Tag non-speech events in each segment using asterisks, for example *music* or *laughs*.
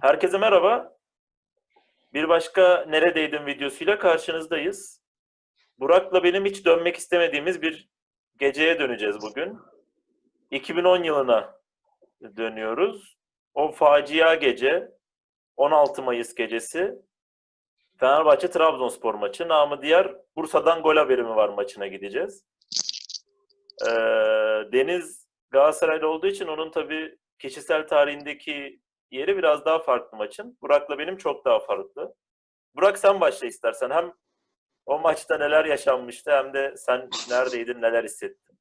Herkese merhaba. Bir başka Neredeydin videosuyla karşınızdayız. Burak'la benim hiç dönmek istemediğimiz bir geceye döneceğiz bugün. 2010 yılına dönüyoruz. O facia gece 16 Mayıs gecesi Fenerbahçe Trabzonspor maçı. Namı diğer Bursa'dan gol haberi var maçına gideceğiz. Ee, Deniz Galatasaraylı olduğu için onun tabii kişisel tarihindeki yeri biraz daha farklı maçın. Burak'la benim çok daha farklı. Burak sen başla istersen. Hem o maçta neler yaşanmıştı hem de sen neredeydin, neler hissettin?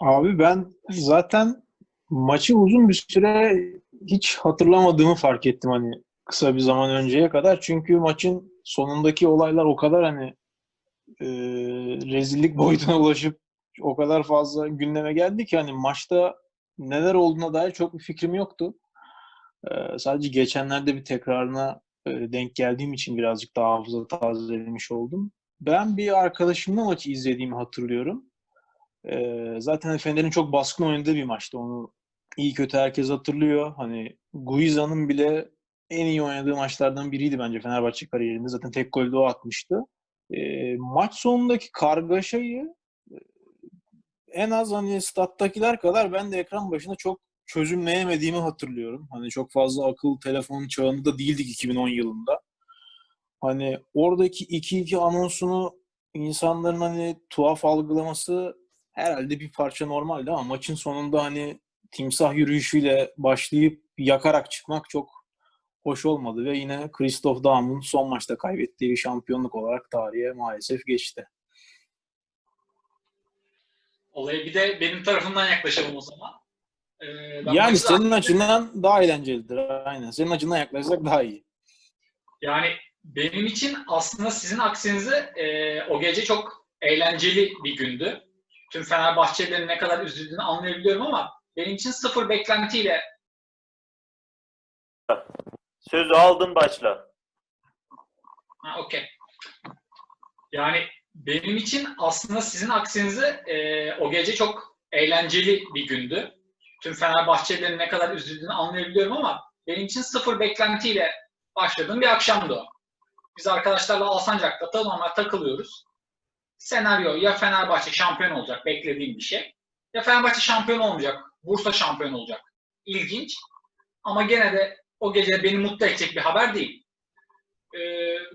Abi ben zaten maçı uzun bir süre hiç hatırlamadığımı fark ettim hani kısa bir zaman önceye kadar. Çünkü maçın sonundaki olaylar o kadar hani e, rezillik *laughs* boyutuna ulaşıp o kadar fazla gündeme geldi ki hani maçta neler olduğuna dair çok bir fikrim yoktu. E, sadece geçenlerde bir tekrarına e, denk geldiğim için birazcık daha hafıza tazelemiş oldum. Ben bir arkadaşımla maçı izlediğimi hatırlıyorum. Ee, zaten Fener'in çok baskın oynadığı bir maçtı. Onu iyi kötü herkes hatırlıyor. Hani Guiza'nın bile en iyi oynadığı maçlardan biriydi bence Fenerbahçe kariyerinde. Zaten tek golü de o atmıştı. Ee, maç sonundaki kargaşayı e, en az hani stat'takiler kadar ben de ekran başında çok çözümleyemediğimi hatırlıyorum. Hani çok fazla akıllı telefon çağında da değildik 2010 yılında. Hani oradaki 2-2 anonsunu insanların hani tuhaf algılaması herhalde bir parça normaldi ama maçın sonunda hani timsah yürüyüşüyle başlayıp yakarak çıkmak çok hoş olmadı ve yine Christoph Daum'un son maçta kaybettiği bir şampiyonluk olarak tarihe maalesef geçti. Olaya bir de benim tarafımdan yaklaşalım o zaman. Ee, Yani maçı- senin açından daha eğlencelidir. Aynen. Senin açından yaklaşsak daha iyi. Yani benim için aslında sizin aksinize e, o gece çok eğlenceli bir gündü. Tüm Fenerbahçelilerin ne kadar üzüldüğünü anlayabiliyorum ama benim için sıfır beklentiyle Sözü aldın başla. Ha, okey. Yani benim için aslında sizin aksinize e, o gece çok eğlenceli bir gündü. Tüm Fenerbahçelilerin ne kadar üzüldüğünü anlayabiliyorum ama benim için sıfır beklentiyle başladığım bir akşamdı o. Biz arkadaşlarla Alsancak'ta ta- normal takılıyoruz. Senaryo ya Fenerbahçe şampiyon olacak beklediğim bir şey. Ya Fenerbahçe şampiyon olmayacak, Bursa şampiyon olacak. İlginç. Ama gene de o gece beni mutlu edecek bir haber değil e,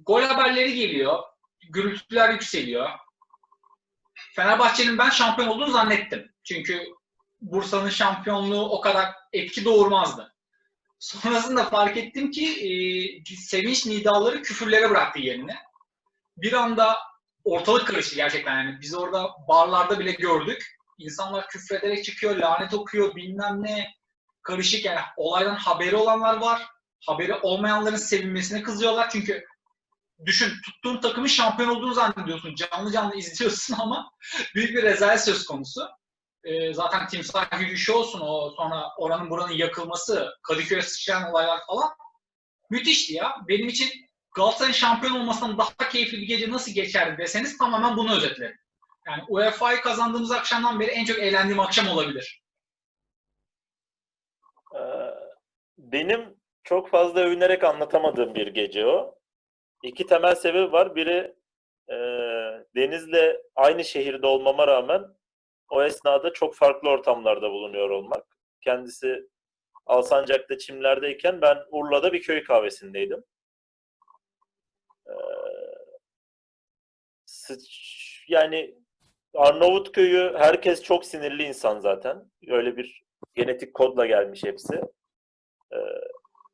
gol haberleri geliyor. Gürültüler yükseliyor. Fenerbahçe'nin ben şampiyon olduğunu zannettim. Çünkü Bursa'nın şampiyonluğu o kadar etki doğurmazdı. Sonrasında fark ettim ki e, sevinç nidaları küfürlere bıraktı yerini. Bir anda ortalık karıştı gerçekten. Yani biz orada barlarda bile gördük. İnsanlar küfrederek çıkıyor, lanet okuyor, bilmem ne. Karışık yani olaydan haberi olanlar var haberi olmayanların sevinmesine kızıyorlar. Çünkü düşün tuttuğun takımın şampiyon olduğunu zannediyorsun. Canlı canlı *laughs* izliyorsun ama büyük bir rezalet söz konusu. Ee, zaten timsah yürüyüşü olsun o sonra oranın buranın yakılması, Kadıköy'e sıçrayan olaylar falan müthişti ya. Benim için Galatasaray'ın şampiyon olmasından daha keyifli bir gece nasıl geçerdi deseniz tamamen bunu özetlerim. Yani UEFA'yı kazandığımız akşamdan beri en çok eğlendiğim akşam olabilir. Ee, benim çok fazla övünerek anlatamadığım bir gece o. İki temel sebebi var. Biri e, Deniz'le aynı şehirde olmama rağmen o esnada çok farklı ortamlarda bulunuyor olmak. Kendisi Alsancak'ta çimlerdeyken ben Urla'da bir köy kahvesindeydim. Ee, yani Arnavutköy'ü herkes çok sinirli insan zaten. Öyle bir genetik kodla gelmiş hepsi. Ee,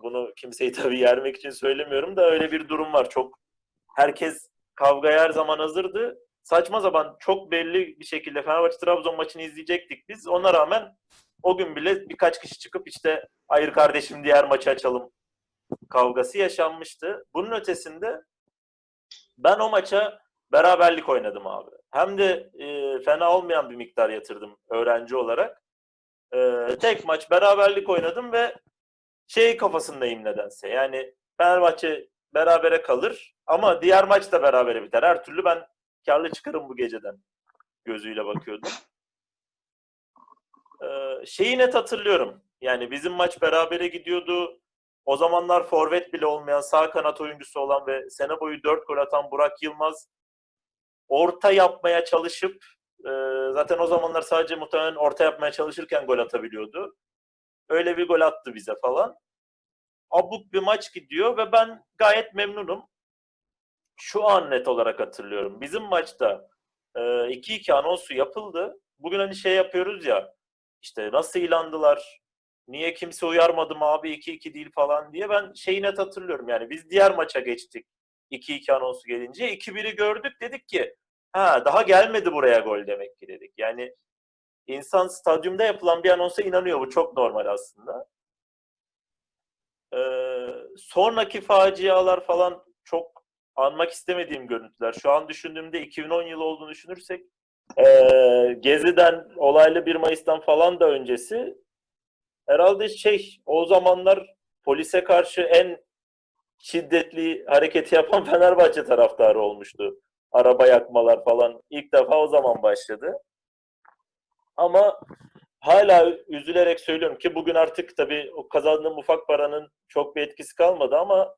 bunu kimseyi *laughs* tabii yermek için söylemiyorum da öyle bir durum var. Çok herkes kavgaya her zaman hazırdı. Saçma zaman çok belli bir şekilde Fenerbahçe Trabzon maçını izleyecektik biz. Ona rağmen o gün bile birkaç kişi çıkıp işte hayır kardeşim diğer maçı açalım kavgası yaşanmıştı. Bunun ötesinde ben o maça beraberlik oynadım abi. Hem de e, fena olmayan bir miktar yatırdım öğrenci olarak. E, tek maç beraberlik oynadım ve şey kafasındayım nedense. Yani Fenerbahçe berabere kalır ama diğer maç da berabere biter. Her türlü ben karlı çıkarım bu geceden gözüyle bakıyordum. Ee, şeyi net hatırlıyorum. Yani bizim maç berabere gidiyordu. o zamanlar forvet bile olmayan sağ kanat oyuncusu olan ve sene boyu 4 gol atan Burak Yılmaz orta yapmaya çalışıp e, zaten o zamanlar sadece muhtemelen orta yapmaya çalışırken gol atabiliyordu. Öyle bir gol attı bize falan. Abuk bir maç gidiyor ve ben gayet memnunum. Şu an net olarak hatırlıyorum. Bizim maçta e, 2-2 anonsu yapıldı. Bugün hani şey yapıyoruz ya işte nasıl ilandılar, niye kimse uyarmadı abi 2-2 değil falan diye ben şeyi net hatırlıyorum. Yani biz diğer maça geçtik 2-2 anonsu gelince. 2-1'i gördük dedik ki ha daha gelmedi buraya gol demek ki dedik. Yani insan stadyumda yapılan bir anonsa inanıyor. Bu çok normal aslında. Ee, sonraki facialar falan anmak istemediğim görüntüler. Şu an düşündüğümde 2010 yılı olduğunu düşünürsek ee, Gezi'den, olaylı 1 Mayıs'tan falan da öncesi herhalde şey o zamanlar polise karşı en şiddetli hareketi yapan *laughs* Fenerbahçe taraftarı olmuştu. Araba yakmalar falan ilk defa o zaman başladı. Ama hala üzülerek söylüyorum ki bugün artık tabii o kazandığım ufak paranın çok bir etkisi kalmadı ama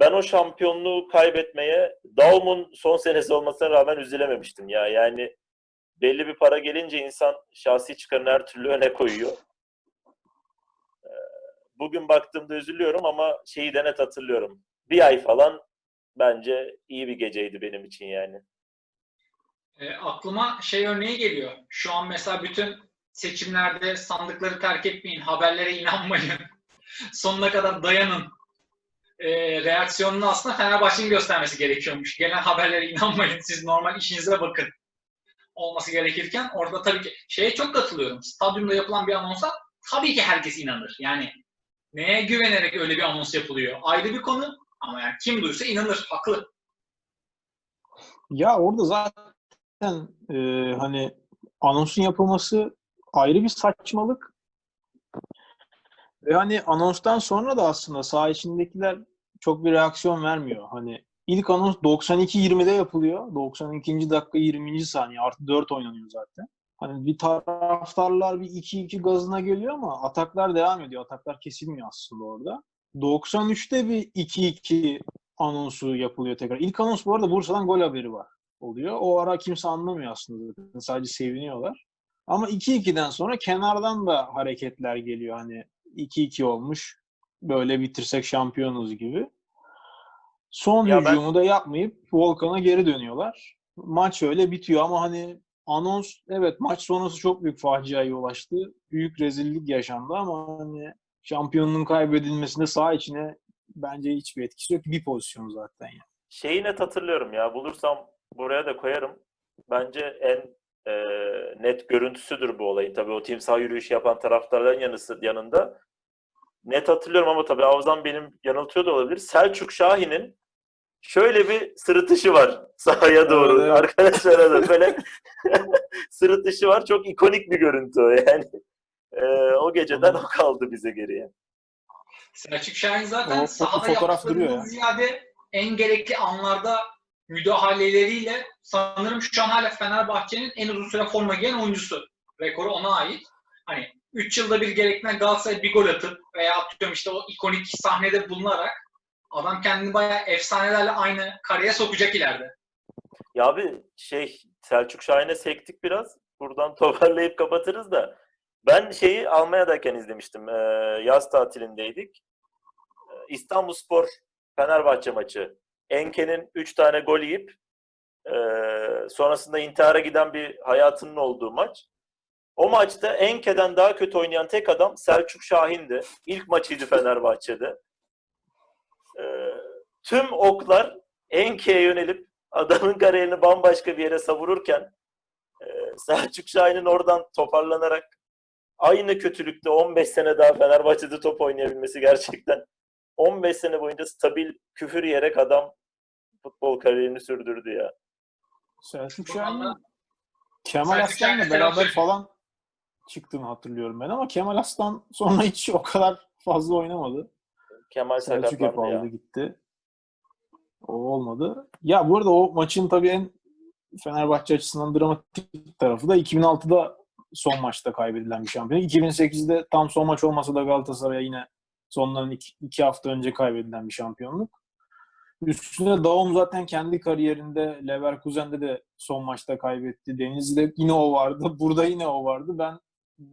ben o şampiyonluğu kaybetmeye Daum'un son senesi olmasına rağmen üzülememiştim ya. Yani belli bir para gelince insan şahsi çıkarını her türlü öne koyuyor. Ee, Bugün baktığımda üzülüyorum ama şeyi de net hatırlıyorum. Bir ay falan bence iyi bir geceydi benim için yani. E, aklıma şey örneği geliyor. Şu an mesela bütün seçimlerde sandıkları terk etmeyin, haberlere inanmayın, *laughs* sonuna kadar dayanın. E, reaksiyonunu aslında Fenerbahçe'nin göstermesi gerekiyormuş. Gelen haberlere inanmayın, siz normal işinize bakın olması gerekirken orada tabii ki şeye çok katılıyorum. Stadyumda yapılan bir anonsa tabii ki herkes inanır. Yani neye güvenerek öyle bir anons yapılıyor? Ayrı bir konu ama yani kim duysa inanır. Haklı. Ya orada zaten e, hani anonsun yapılması ayrı bir saçmalık. Ve hani anonstan sonra da aslında saha içindekiler çok bir reaksiyon vermiyor. Hani ilk anons 92-20'de yapılıyor. 92. dakika 20. saniye. Artı 4 oynanıyor zaten. Hani bir taraftarlar bir 2-2 gazına geliyor ama ataklar devam ediyor. Ataklar kesilmiyor aslında orada. 93'te bir 2-2 anonsu yapılıyor tekrar. İlk anons bu arada Bursa'dan gol haberi var oluyor. O ara kimse anlamıyor aslında. Sadece seviniyorlar. Ama 2-2'den sonra kenardan da hareketler geliyor. Hani 2-2 olmuş. Böyle bitirsek şampiyonuz gibi. Son Ya ben- hücumu da yapmayıp Volkan'a geri dönüyorlar. Maç öyle bitiyor ama hani anons evet maç sonrası çok büyük faciaya ulaştı. Büyük rezillik yaşandı ama hani şampiyonluğun kaybedilmesinde sağ içine bence hiçbir etkisi yok. Bir pozisyon zaten yani. Şeyi net hatırlıyorum ya. Bulursam buraya da koyarım. Bence en e, net görüntüsüdür bu olayın. Tabii o timsah yürüyüşü yapan taraftarların yanısı, yanında. Net hatırlıyorum ama tabii Avzan benim yanıltıyor da olabilir. Selçuk Şahin'in şöyle bir sırıtışı var sahaya doğru. Evet, evet. Arkadaşlara da böyle *laughs* sırıtışı var. Çok ikonik bir görüntü o yani. E, o geceden o kaldı bize geriye. Selçuk Şahin zaten O sahada fotoğraf duruyor yaptıklarından ya. ziyade en gerekli anlarda müdahaleleriyle sanırım şu an hala Fenerbahçe'nin en uzun süre forma giyen oyuncusu. Rekoru ona ait. Hani 3 yılda bir gerektiğinde Galatasaray bir gol atıp veya atıyorum işte o ikonik sahnede bulunarak adam kendini bayağı efsanelerle aynı kareye sokacak ileride. Ya abi şey Selçuk Şahin'e sektik biraz. Buradan *laughs* toparlayıp kapatırız da. Ben şeyi Almanya'dayken izlemiştim. Ee, yaz tatilindeydik. Ee, İstanbulspor Fenerbahçe maçı. Enke'nin 3 tane gol yiyip e, sonrasında intihara giden bir hayatının olduğu maç. O maçta Enke'den daha kötü oynayan tek adam Selçuk Şahin'di. İlk maçıydı Fenerbahçe'de. Ee, tüm oklar Enke'ye yönelip adamın kariyerini bambaşka bir yere savururken e, Selçuk Şahin'in oradan toparlanarak aynı kötülükte 15 sene daha Fenerbahçe'de top oynayabilmesi gerçekten 15 sene boyunca stabil küfür yiyerek adam futbol kariyerini sürdürdü ya. Selçuk Şahin Kemal Aslan'la beraber falan çıktığını hatırlıyorum ben ama Kemal Aslan sonra hiç o kadar fazla oynamadı. Kemal Selçuk hep aldı gitti. O olmadı. Ya bu arada o maçın tabii en Fenerbahçe açısından dramatik tarafı da 2006'da son maçta kaybedilen bir şampiyon. 2008'de tam son maç olmasa da Galatasaray'a yine Sondan iki, iki hafta önce kaybedilen bir şampiyonluk. Üstüne Daum zaten kendi kariyerinde Leverkusen'de de son maçta kaybetti. Denizli'de yine o vardı. *laughs* Burada yine o vardı. Ben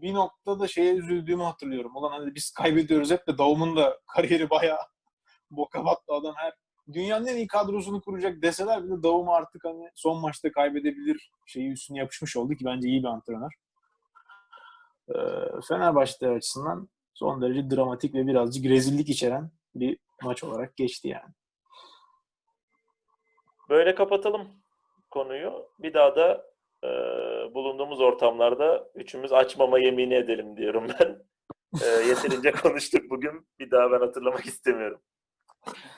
bir noktada şeye üzüldüğümü hatırlıyorum. Ulan hani biz kaybediyoruz hep de Daum'un da kariyeri bayağı *laughs* boka battı adam her dünyanın en iyi kadrosunu kuracak deseler bile Daum artık hani son maçta kaybedebilir şeyi üstüne yapışmış oldu ki bence iyi bir antrenör. Ee, Fenerbahçe açısından son derece dramatik ve birazcık rezillik içeren bir maç olarak geçti yani. Böyle kapatalım konuyu. Bir daha da e, bulunduğumuz ortamlarda üçümüz açmama yemini edelim diyorum ben. E, yeterince *laughs* konuştuk bugün. Bir daha ben hatırlamak istemiyorum.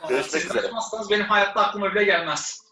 Görüşmek üzere. açmazsanız benim hayatta aklıma bile gelmez.